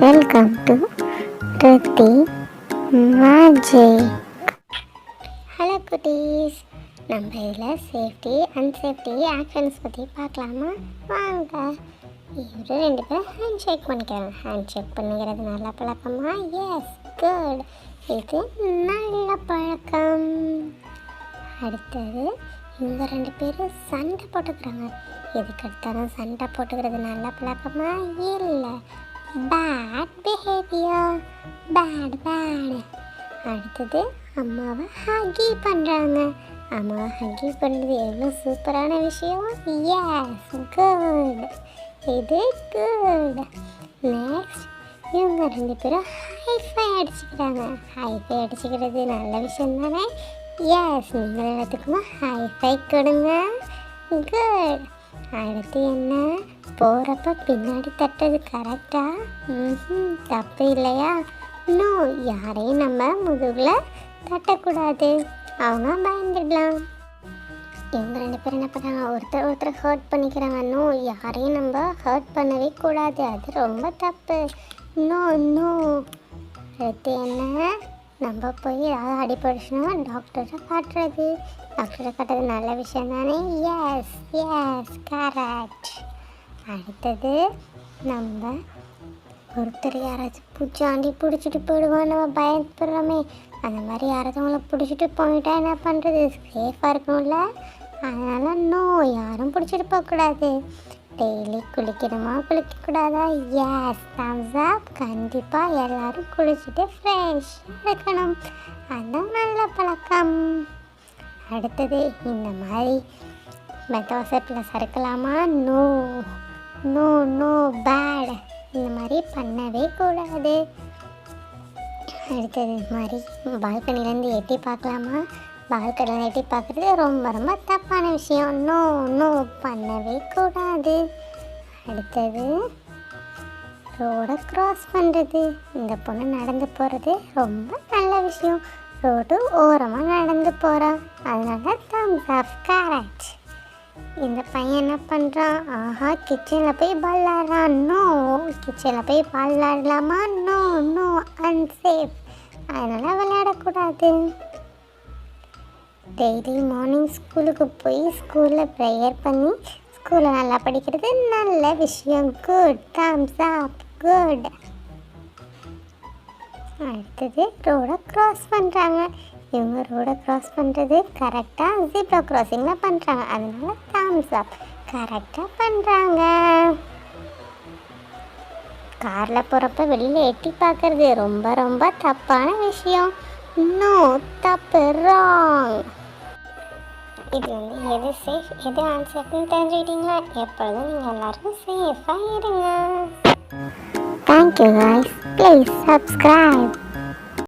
Welcome to Rithi magic hello குட்டீஸ் நம்ம இதில் சேஃப்டி அன்சேஃப்டி ஆக்ஷன்ஸ் பற்றி பார்க்கலாமா? வாங்க. இவரு ரெண்டு பேரும் ஹேண்ட் ஷேக் பண்ணிக்கிறாங்க. ஹேண்ட் ஷேக் பண்ணிக்கிறது நல்ல பழக்கமா? எஸ் குட் இது நல்ல பழக்கம். அடுத்தது இவங்க ரெண்டு பேரும் சண்டை போட்டுக்கிறாங்க. எதுக்கு எடுத்தாலும் சண்டை போட்டுக்கிறது நல்ல பழக்கமா? இல்லை. பேட் பிஹேவியர் பேட் பேட் அடுத்தது அம்மாவை ஹக்கி பண்ணுறாங்க அம்மாவை ஹக்கி பண்ணுறது எவ்வளோ சூப்பரான விஷயம்? எஸ் குட் இது குட் நெக்ஸ்ட் இவங்க ரெண்டு பேரும் ஹைஃபை அடிச்சுக்கிறாங்க. ஹைஃபை அடிச்சுக்கிறது நல்ல விஷயம் தானே? எஸ் நீங்கள் எல்லாத்துக்குமே ஹைஃபை கொடுங்க. குட் அடுத்து என்ன? போகிறப்ப பின்னாடி தட்டது கரெக்டா ம் தப்பு இல்லையா? இன்னும் யாரையும் நம்ம முதுகில் தட்டக்கூடாது. அவங்க பயந்துடலாம். இவங்க ரெண்டு பேரும் என்ன பண்ணுறாங்க ஒருத்தர் ஒருத்தர் ஹர்ட் பண்ணிக்கிறாங்க. நோ யாரையும் நம்ம ஹர்ட் பண்ணவே கூடாது. அது ரொம்ப தப்பு. இன்னும் நோ அடுத்து என்ன? நம்ம போய் ஏதாவது அடிபடுச்சுன்னா டாக்டரை காட்டுறது. டாக்டரை காட்டுறது நல்ல விஷயம் தானே? எஸ் எஸ் கரெக்ட் அடுத்தது நம்ம ஒருத்தர் யாராச்சும் பூச்சாண்டி பிடிச்சிட்டு போயிடுவோம். நம்ம பயப்படுறோமே. அந்த மாதிரி யாராச்சும் உங்களை பிடிச்சிட்டு போயிட்டா என்ன பண்ணுறது சேஃபாக இருக்கணும்ல. அதனால் நோ யாரும் பிடிச்சிட்டு போகக்கூடாது. டெய்லி குளிக்கணுமா குளிக்கக்கூடாதா எஸ் தம்ஸ் அப் கண்டிப்பாக எல்லோரும் குளிச்சுட்டு ஃப்ரெஷ்ஷாக இருக்கணும். அதுதான் நல்ல பழக்கம். அடுத்தது இந்த மாதிரி மெத்தோசப்பில் சறுக்கலாமா? நோ நோ நோ பேட் இந்த மாதிரி பண்ணவே கூடாது. அடுத்தது இது மாதிரி பால்கனிலேருந்து எட்டி பார்க்கலாமா? பால்கனியில் எட்டி பார்க்குறது ரொம்ப ரொம்ப தப்பான விஷயம். நோ நோ பண்ணவே கூடாது. அடுத்தது ரோடை க்ராஸ் பண்ணுறது இந்த பொண்ணு நடந்து போகிறது ரொம்ப நல்ல விஷயம். ரோடு ஓரமாக நடந்து போகிறான் அதனால தம்ஸ் ஆஃப் கேரட் இந்த பையன் என்ன பண்ணுறான் ஆஹா கிச்சனில் போய் பல்லாடுறான் நோ கிச்சனில் போய் பல்லாடலாமா ஆடலாமா? நோ நோ அன்சேஃப் அதனால் விளையாடக்கூடாது. டெய்லி மார்னிங் ஸ்கூலுக்கு போய் ஸ்கூலில் ப்ரேயர் பண்ணி ஸ்கூலில் நல்லா படிக்கிறது. நல்ல விஷயம். குட் தம்ஸ் அப் குட் அடுத்தது ரோடை க்ராஸ் பண்ணுறாங்க இவங்க ரோடை க்ராஸ் பண்ணுறது கரெக்டாக ஜீப்ரா க்ராசிங்கில் பண்ணுறாங்க அதனால தம்ஸ் அப் கரெக்டாக பண்ணுறாங்க காரில் போகிறப்ப வெளியில் எட்டி பார்க்குறது ரொம்ப ரொம்ப தப்பான விஷயம். நோ தப்பு ராங் இது வந்து எது சேஃப் எது ஆன்சர்னு தெரிஞ்சுக்கிட்டீங்களா? எப்பொழுதும் நீங்கள் எல்லாரும் சேஃபாக இருங்க. Thank you guys please subscribe